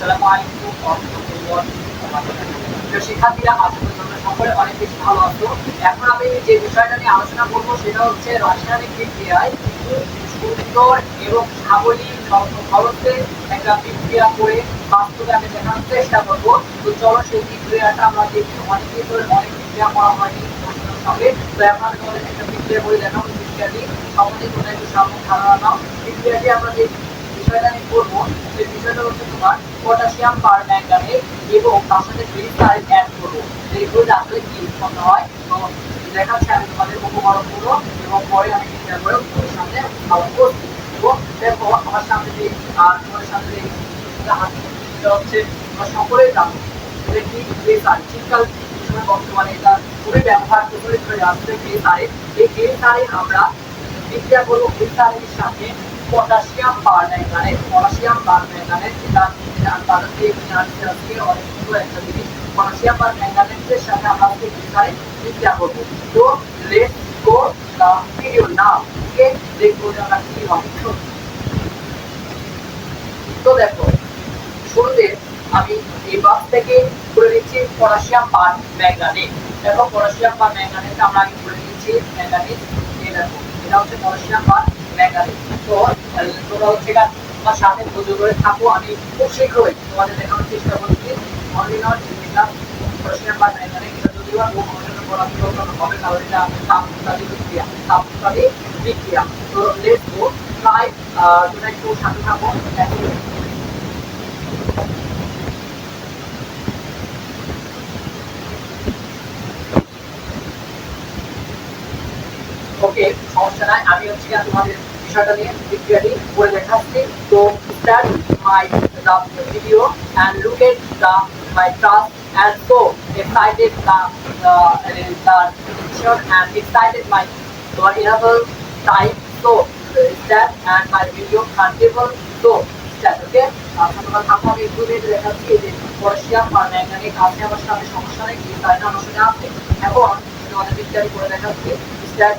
রাহমাতুল্লাহি ওয়া বারাকাতুহু। প্রিয় শিক্ষার্থীরা তোমরা সকলে অনেক বেশি ভালো আছো এখন আমি যে বিষয়টা নিয়ে আলোচনা করব সেটা হচ্ছে রাসায়নিক বিক্রিয়ায় সুন্দর এবং সাবলীল খরচে একটা বিক্রিয়া করে বাস্তবে আমি দেখানোর চেষ্টা করব তো চলো সেই বিক্রিয়াটা আমরা দেখি অনেকদিন ধরে অনেক বিক্রিয়া করা হয়নি সঙ্গে তো এখন আমি তোমাদের একটা বিক্রিয়া করে দেখাবো বিক্রিয়াটি সম্বন্ধে তোমরা একটু সামনে ধারণা নাও বিক্রিয়াটি আমরা যে বিষয়টা নিয়ে করব সেই বিষয়টা হচ্ছে তোমার পটাশিয়াম পার ম্যাঙ্গানেট এবং তার সাথে গ্লিসারিন অ্যাড করব এইগুলো আসলে কি উৎপন্ন হয়? তো দেখাচ্ছি আমি তোমাদের উপকরণগুলো এবং পরে আমি চিন্তা করে তোমাদের সামনে আলোচনা করছি এবং দেখো, আমার সামনে যে, আর তোমাদের সামনে যে যেটা হচ্ছে তোমরা সকলেই জানো এটা কি? গ্লিসারিন শীতকাল সময় বর্তমানে এটা খুবই ব্যবহার হয়ে আসছে গ্লিসারিন এই গ্লিসারিন আমরা বিক্রিয়া করব গ্লিসারিনের সাথে পটাশিয়াম পারম্যাঙ্গানেট পটাশিয়াম পারম্যাঙ্গানেট যেটা কিনে আনছি আজকে অনেক একটা জিনিস পটাশিয়াম পারম্যাঙ্গানেটের সাথে আমরা আজকে গ্লিসারিন বিক্রিয়া করব তো let's go the video now okay দেখব যে আমরা কি হবে তো দেখো শুরুতে আমি এই বাক্স থেকে করে নিচ্ছি পটাশিয়াম পার ম্যাঙ্গানেট দেখো পটাশিয়াম পার ম্যাঙ্গানেট আমরা আগে করে এই দেখো এটা হচ্ছে পটাশিয়াম পার ম্যাঙ্গানেট তো তোমরা হচ্ছে গা তোমার সাথে ধৈর্য করে থাকো, আমি খুব শীঘ্রই তোমাদের দেখানোর চেষ্টা করছি। অনলি নট এটা পটাশিয়াম পার ম্যাঙ্গানেট এটা যদিও আর বহু মানুষের হবে কারণ এটা তাপস্তাদি বিক্রিয়া তাপস্তাদি বিক্রিয়া। তো লেটস গো ট্রাই তোমরা একটু সাথে ওকে সমস্যা নাই, আমি হচ্ছে তোমাদের বিষয়টা নিয়ে বিক্রিয়াটি করে দেখাচ্ছি। তো start my the video and look at the my trust and so excited the the picture and excited my your time. So start and my video continuable so start okay? আচ্ছা তোমরা আমি একটু দেখাচ্ছি যে পটাশিয়াম আর ম্যাঙ্গানিক আছে, আমার সাথে সমস্যা নেই কিন্তু তাই না আমার সাথে আছে। এখন তোমাদের বিক্রিয়াটি করে দেখাচ্ছি স্টার্ট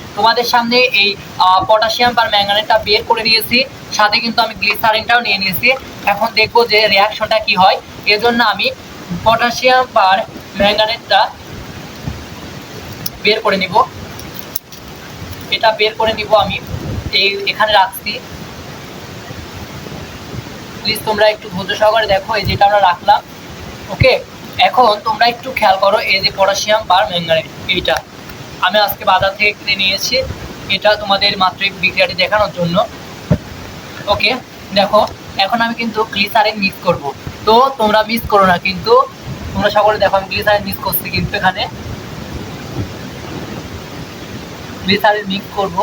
তোমাদের সামনে এই পটাশিয়াম বা ম্যাঙ্গানেটটা বের করে নিয়েছি। সাথে কিন্তু আমি গ্লিসারিনটাও নিয়ে নিয়েছি। এখন দেখব যে রিয়াকশনটা কি হয়। এজন্য আমি পটাশিয়াম পার ম্যাঙ্গানেটটা বের করে নিব। এটা বের করে নিব আমি। এই, এখানে রাখছি। প্লিজ তোমরা একটু ধৈর্য সহকারে দেখো, এই যেটা আমরা রাখলাম। ওকে? এখন তোমরা একটু খেয়াল করো, এই যে পটাশিয়াম পার ম্যাঙ্গানেট এইটা। আমি আজকে বাজার থেকে কিনে নিয়েছি। এটা তোমাদের মাত্র এই বিক্রিয়াটি দেখানোর জন্য। ওকে, দেখো, এখন আমি কিন্তু গ্লিসারিন মিক্স করব। তো তোমরা মিস করো না, কিন্তু তোমরা সকলে দেখো, আমি গ্লিসারিন মিক্স করছি কিন্তু এখানে। গ্লিসারিন মিক্স করব।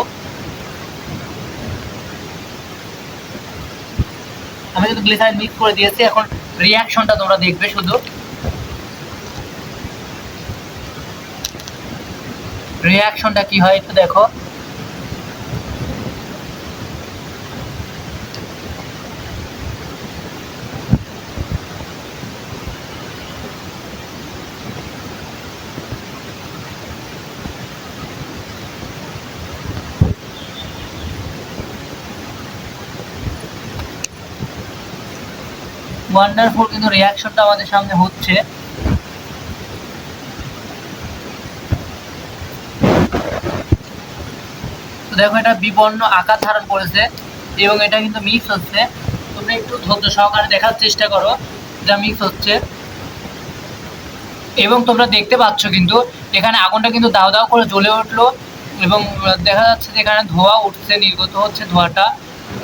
আমি কিন্তু গ্লিসারিন মিক্স করে দিয়েছি, এখন রিয়াকশনটা তোমরা দেখবে শুধু। রিয়াকশনটা কি হয় একটু দেখো। ওয়ান্ডারফুল কিন্তু রিয়াকশনটা আমাদের সামনে হচ্ছে। দেখো, এটা বিবর্ণ আকার ধারণ করেছে এবং এটা কিন্তু মিক্স হচ্ছে। তোমরা একটু ধৈর্য সহকারে দেখার চেষ্টা করো এটা মিক্স হচ্ছে। এবং তোমরা দেখতে পাচ্ছ কিন্তু, এখানে আগুনটা কিন্তু দাও দাও করে জ্বলে উঠল এবং দেখা যাচ্ছে যে এখানে ধোঁয়া উঠছে, নির্গত হচ্ছে ধোঁয়াটা।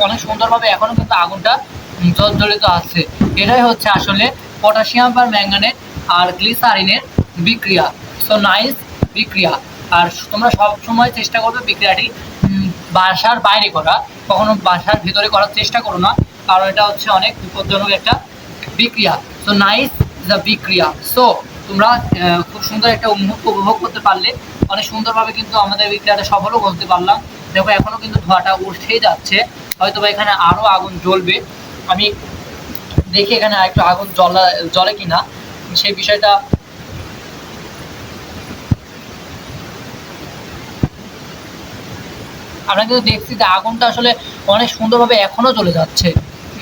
অনেক সুন্দরভাবে এখনও কিন্তু আগুনটা জর্জরিত আছে। এটাই হচ্ছে আসলে পটাশিয়াম বা ম্যাঙ্গানেট আর গ্লিসারিনের বিক্রিয়া। সো নাইস বিক্রিয়া। আর তোমরা সব সময় চেষ্টা করবে বিক্রিয়াটি বাসার বাইরে করা, কখনো বাসার ভিতরে করার চেষ্টা করো না, কারণ এটা হচ্ছে অনেক বিপজ্জনক একটা বিক্রিয়া। সো নাইস দ্য বিক্রিয়া। সো তোমরা খুব সুন্দর একটা মুহূর্ত উপভোগ করতে পারলে, অনেক সুন্দরভাবে কিন্তু আমাদের বিক্রিয়াটা সফলও করতে পারলাম। দেখো এখনও কিন্তু ধোঁয়াটা উঠেই যাচ্ছে। হয়তো বা এখানে আরও আগুন জ্বলবে। আমি দেখি এখানে একটু আগুন জ্বলা, জ্বলে কিনা। সেই বিষয়টা আমরা কিন্তু দেখছি যে আগুনটা আসলে অনেক সুন্দরভাবে এখনও চলে যাচ্ছে।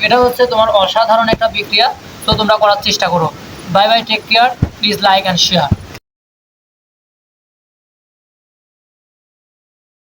এটা হচ্ছে তোমার অসাধারণ একটা বিক্রিয়া। তো তোমরা করার চেষ্টা করো। Bye bye take care please like and share